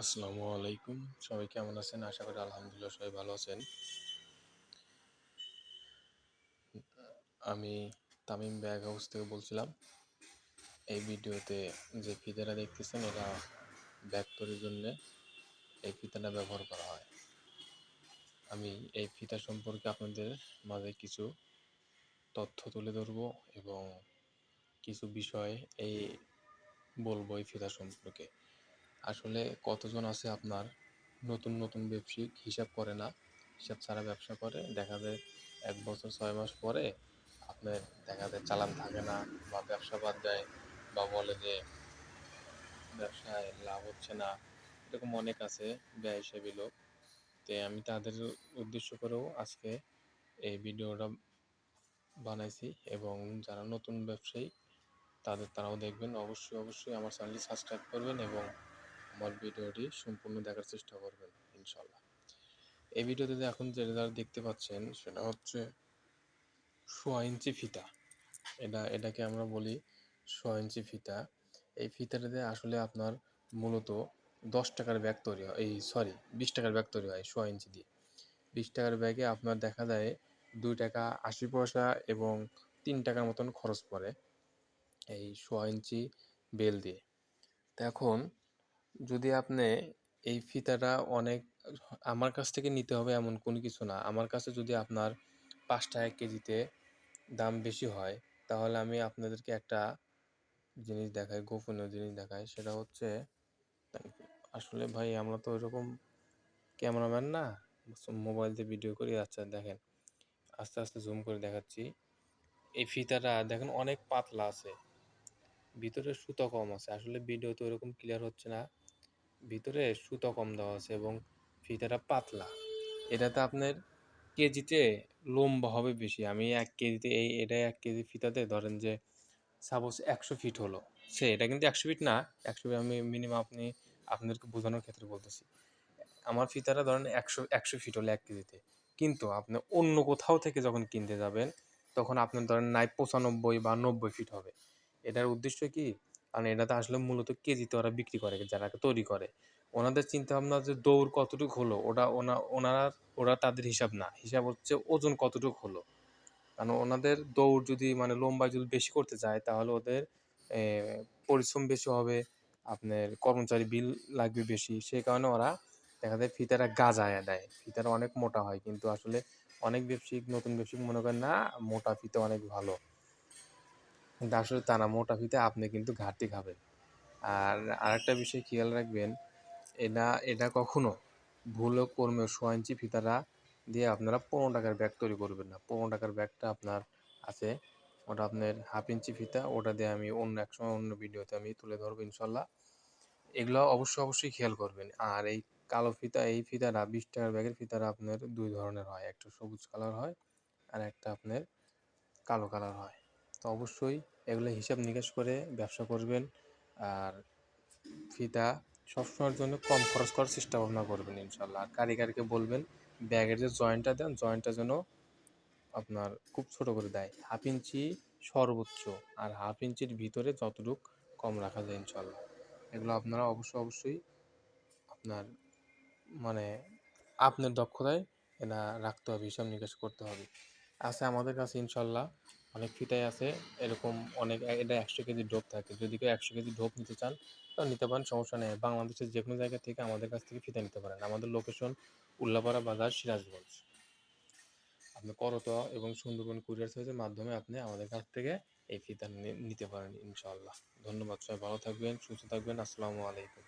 আসসালামু আলাইকুম। সবাই কেমন আছেন? আশা করি আলহামদুলিল্লাহ সবাই ভালো আছেন। আমি তামিম ব্যাগ হাউস থেকে বলছিলাম, এই ভিডিওতে যে ফিতাটা দেখতেছেন, এটা ব্যাগ তৈরির জন্য এই ফিতাটা ব্যবহার করা হয়। আমি এই ফিতা সম্পর্কে আপনাদের মাঝে কিছু তথ্য তুলে ধরব এবং কিছু বিষয় এই বলব এই ফিতা সম্পর্কে। আসলে কতজন আছে আপনার? নতুন নতুন ব্যবসায়িক হিসাব করে না। হিসাব ছাড়া ব্যবসা করে। দেখা যায় এক বছর, ছয় মাস পরে আপনার দেখা যায় চালান থাকে না বা ব্যবসা বাদ দেয় বা বলে যে ব্যবসায় লাভ হচ্ছে না। এরকম অনেক আছে ব্যয় হিসেবে লোক। তো আমি তাদের উদ্দেশ্য করেও আজকে এই ভিডিওটা বানাইছি এবং যারা নতুন ব্যবসায়ী, তাদের, তারাও দেখবেন। অবশ্যই অবশ্যই আমার চ্যানেলটি সাবস্ক্রাইব করবেন এবং আমার ভিডিওটি সম্পূর্ণ দেখার চেষ্টা করবেন ইনশাল্লাহ এই ভিডিওতে এখন যেটা দেখতে পাচ্ছেন, সেটা হচ্ছে সোয়া ইঞ্চি ফিতা। এটা, এটাকে আমরা বলি সোয়া ইঞ্চি ফিতা। এই ফিতাটাতে আসলে আপনার মূলত দশ টাকার ব্যাগ তৈরি হয়, এই সরি, বিশ টাকার ব্যাগ তৈরি হয় সোয়া ইঞ্চি দিয়ে। বিশ টাকার ব্যাগে আপনার দেখা যায় দুই টাকা আশি পয়সা এবং তিন টাকার মতন খরচ পড়ে এই সোয়া ইঞ্চি বেল দিয়ে। তো এখন যদি আপনি এই ফিতাটা অনেক, আমার কাছ থেকে নিতে হবে এমন কোনো কিছু না। আমার কাছে যদি আপনার পাঁচ টাকা কেজিতে দাম বেশি হয়, তাহলে আমি আপনাদেরকে একটা জিনিস দেখাই, গোপনীয় জিনিস দেখাই। সেটা হচ্ছে, আসলে ভাই আমরা তো ওইরকম ক্যামেরাম্যান না, মোবাইল দিয়ে ভিডিও করি। আচ্ছা দেখেন, আস্তে আস্তে জুম করে দেখাচ্ছি। এই ফিতাটা দেখেন অনেক পাতলা আছে, ভিতরে সুতো কম আছে। আসলে ভিডিও তো ওরকম ক্লিয়ার হচ্ছে না। ভিতরে সুতো কম দেওয়া আছে এবং ফিতাটা পাতলা। এটাতে আপনার কেজিতে লম্বা হবে বেশি। আমি এক কেজিতে এই এটা এক কেজি ফিতাতে ধরেন যে সাপোজ একশো ফিট হলো। সে, এটা কিন্তু একশো ফিট না, একশো ফিট আমি মিনিমাম আপনি আপনাদেরকে বোঝানোর ক্ষেত্রে বলতেছি। আমার ফিতাটা ধরেন একশো একশো ফিট হলো এক কেজিতে। কিন্তু আপনি অন্য কোথাও থেকে যখন কিনতে যাবেন, তখন আপনার ধরেন নাই পঁচানব্বই বা নব্বই ফিট হবে। এটার উদ্দেশ্য কি? কারণ এটাতে আসলে মূলত কেজিতে ওরা বিক্রি করে, যারা তৈরি করে। ওনাদের চিন্তা ভাবনা যে দৌড় কতটুকু হলো, ওটা ওনা, ওনারা, ওরা তাদের হিসাব না। হিসাব হচ্ছে ওজন কতটুকু হলো। কারণ ওনাদের দৌড় যদি মানে লম্বা যদি বেশি করতে যায়, তাহলে ওদের পরিশ্রম বেশি হবে, আপনার কর্মচারী বিল লাগবে বেশি। সেই কারণে ওরা দেখা যায় ফিতারা গাজায় দেয়। ফিতারা অনেক মোটা হয়, কিন্তু আসলে অনেক ব্যবসায়িক, নতুন ব্যবসায়িক মনে করেন না, মোটা ফিতা অনেক ভালো। কিন্তু আসলে না, মোটা ফিতে আপনি কিন্তু ঘাটতি খাবেন। আর আরেকটা বিষয় খেয়াল রাখবেন, এটা এটা কখনো ভুল কর্মে সোয়া ইঞ্চি দিয়ে আপনারা পনেরো টাকার ব্যাগ তৈরি করবেন না। পনেরো টাকার ব্যাগটা আপনার আছে, ওটা আপনার হাফ ইঞ্চি ফিতা, ওটা দিয়ে আমি অন্য এক সময় অন্য ভিডিওতে আমি তুলে ধরবো ইনশাল্লাহ। এগুলো অবশ্যই অবশ্যই খেয়াল করবেন। আর এই কালো ফিতা, এই ফিতাটা বিশ টাকার ব্যাগের ফিতাটা আপনার দুই ধরনের হয়, একটা সবুজ কালার হয় আর একটা আপনার কালো কালার হয়। তো অবশ্যই এগুলো হিসাব নিকাশ করে ব্যবসা করবেন আর ফিতা সবসময়ের জন্য কম খরচ করার চেষ্টা ভাবনা করবেন ইনশাল্লাহ আর কারিগরকে বলবেন, ব্যাগের যে জয়েন্টটা দেন জয়েন্টটা যেন আপনার খুব ছোট করে দেয়। হাফ ইঞ্চি সর্বোচ্চ আর হাফ ইঞ্চির ভিতরে যতটুক কম রাখা যায় ইনশাল্লাহ এগুলো আপনারা অবশ্যই অবশ্যই আপনার মানে আপনার দক্ষতায় এটা রাখতে হবে, হিসাব নিকাশ করতে হবে। আছে আমাদের কাছে ইনশাল্লাহ অনেক ফিতাই আছে, এরকম অনেক, এটা একশো কেজি ডোপ থাকে। যদি কেউ একশো কেজি ডোপ নিতে চান তাহলে নিতে পারেন, সমস্যা নেই। বাংলাদেশের যে কোনো জায়গা থেকে আমাদের কাছ থেকে ফিতা নিতে পারেন। আমাদের লোকেশন উল্লাপাড়া বাজার, সিরাজগঞ্জ। আপনি করতোয়া এবং সুন্দরবন কুরিয়ার সার্ভিসের মাধ্যমে আপনি আমাদের কাছ থেকে এই ফিতা নিতে পারেন ইনশাআল্লাহ। ধন্যবাদ সবাই, ভালো থাকবেন, সুস্থ থাকবেন। আসসালামু আলাইকুম।